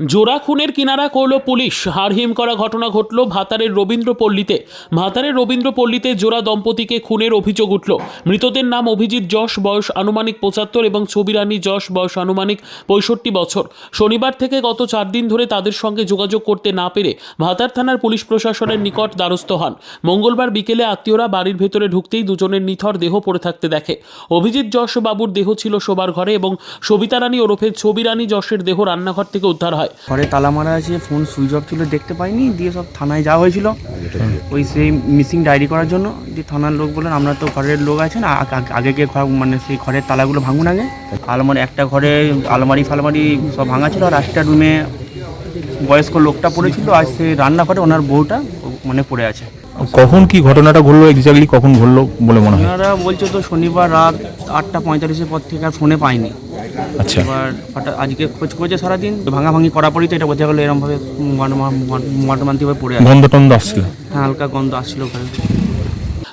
জোড়া খুনের কিনারা করল পুলিশ। হারহিম করা ঘটনা ঘটল ভাতারের রবীন্দ্রপল্লীতে। ভাতারের রবীন্দ্রপল্লীতে জোড়া দম্পতিকে খুনের অভিযোগ উঠল। মৃতদের নাম অভিজিৎ যশ, বয়স আনুমানিক পঁচাত্তর এবং ছবিরানী যশ, বয়স আনুমানিক পঁয়ষট্টি বছর। শনিবার থেকে গত চার দিন ধরে তাদের সঙ্গে যোগাযোগ করতে না পেরে ভাতার থানার পুলিশ প্রশাসনের নিকট দ্বারস্থ হন। মঙ্গলবার বিকেলে আত্মীয়রা বাড়ির ভেতরে ঢুকতেই দুজনের নিথর দেহ পড়ে থাকতে দেখে। অভিজিৎ যশ বাবুর দেহ ছিল শোবার ঘরে এবং সবিতা রানী ওরফে ছবিরানী যশের দেহ রান্নাঘর থেকে উদ্ধার হয়। ঘরে তালা মারা আছে ফোন সুইচ অফ ছিল দেখতে পাইনি দিয়ে সব থানায় যাওয়া হয়েছিল। ওই সেই মিসিং ডায়েরি করার জন্য যে থানার লোক বললেন আমরা তো ঘরের লোক আছেন আগে গিয়ে ঘর মানে সেই ঘরের তালাগুলো ভাঙুন আগে। আলমারি একটা ঘরে আলমারি ফালমারি সব ভাঙা ছিল আর একটা রুমে বয়স্ক লোকটা পড়েছিল আর সেই রান্নাঘরে ওনার বউটা মানে পড়ে আছে। কখন কি ঘটনাটা ঘটলো এক্স্যাক্টলি কখন ঘটলো বলে মনে হয়? ওনারা বলছে তো শনিবার রাত আটটা পঁয়তাল্লিশের পর থেকে আর ফোনে পাইনি। আচ্ছা। এবার হঠাৎ আজকে খোঁজ করেছে সারাদিন ভাঙাভাঙি করা পরই তো এটা বোঝা গেলো এরমভাবে মাটমান্তিভাবে পড়ে আছে। গন্ধ টন্ধ আসছিল? হ্যাঁ হালকা গন্ধ আসছিল ওখানে।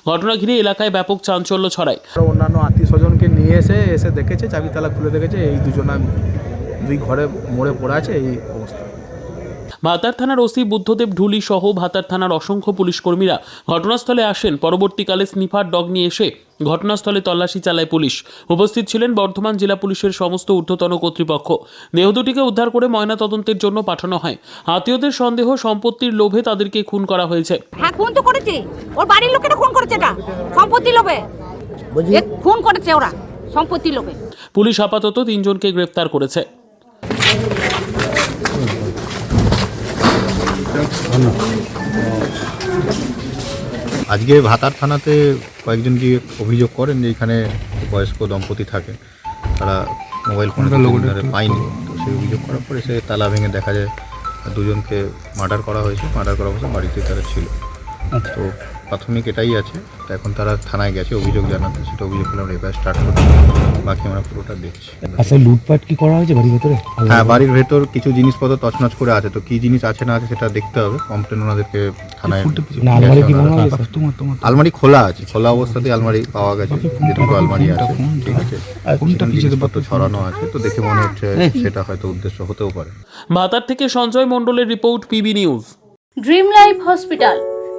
ঘটনা ঘিরে এলাকায় ব্যাপক চাঞ্চল্য ছড়ায়। আরও অন্যান্য আত্মীয় স্বজনকে নিয়ে এসে এসে দেখেছে চাবি তালা খুলে দেখেছে এই দুজনা দুই ঘরে মোড়ে পড়ে আছে এই অবস্থা। ভাতার থানার ওসি বুদ্ধদেব ঢুলি সহ ভাতার থানার অসংখ্য পুলিশ কর্মীরা ঘটনাস্থলে আসেন। পরবর্তীকালে স্নিফার ডগ নিয়ে এসে ঘটনাস্থলে তল্লাশি চালায় পুলিশ। উপস্থিত ছিলেন বর্ধমান জেলা পুলিশের সমস্ত ঊর্ধ্বতন কর্তৃপক্ষ। দেহ দুটিকে উদ্ধার করে ময়নাতদন্তের জন্য পাঠানো হয়। আত্মীয়দের সন্দেহ সম্পত্তির লোভে তাদেরকে খুন করা হয়েছে। হ্যাঁ খুন তো করেছে। ওর বাড়ির লোকেরা খুন করেছে এটা। সম্পত্তি লোভে। খুন করেছে ওরা সম্পত্তি লোভে। পুলিশ আপাতত তিনজনকে গ্রেফতার করেছে। আজকে ভাতার থানাতে কয়েকজন গিয়ে অভিযোগ করেন যে এখানে বয়স্ক দম্পতি থাকে। তারা মোবাইল ফোনে পায়নি তো সেই অভিযোগ করার পরে সে তালা ভেঙে দেখা যায় দুজনকে মার্ডার করা হয়েছে। মার্ডার করা অবস্থা বাড়িতে তারা ছিল। তো প্রাথমিক এটাই আছে। তো এখন তারা থানায় গেছে অভিযোগ জানাতে। সেটা অভিযোগ করে আমরা এবার স্টার্ট করছি বাকি আমরা পুরোটা দেখছি। আচ্ছা লুটপাট কি করা হয়েছে বাড়ির ভেতরে? হ্যাঁ বাড়ির ভেতর কিছু জিনিসপত্র তছনছ করে আছে। তো কি জিনিস আছে না আছে সেটা দেখতে হবে। কমপ্লেন ওনাদেরকে থানায় আলমারি কি হ্যাঁ? আলমারি খোলা আছে। খোলা অবস্থাতে আলমারি পাওয়া গেছে। যে দুটো আলমারি আছে ঠিক আছে। জিনিসপত্র ছড়ানো আছে। তো দেখে মনে হচ্ছে সেটা হয়তো উদ্দেশ্য হতেও পারে। ভাতার থেকে সঞ্জয় মণ্ডলের report PB news. Dream life hospital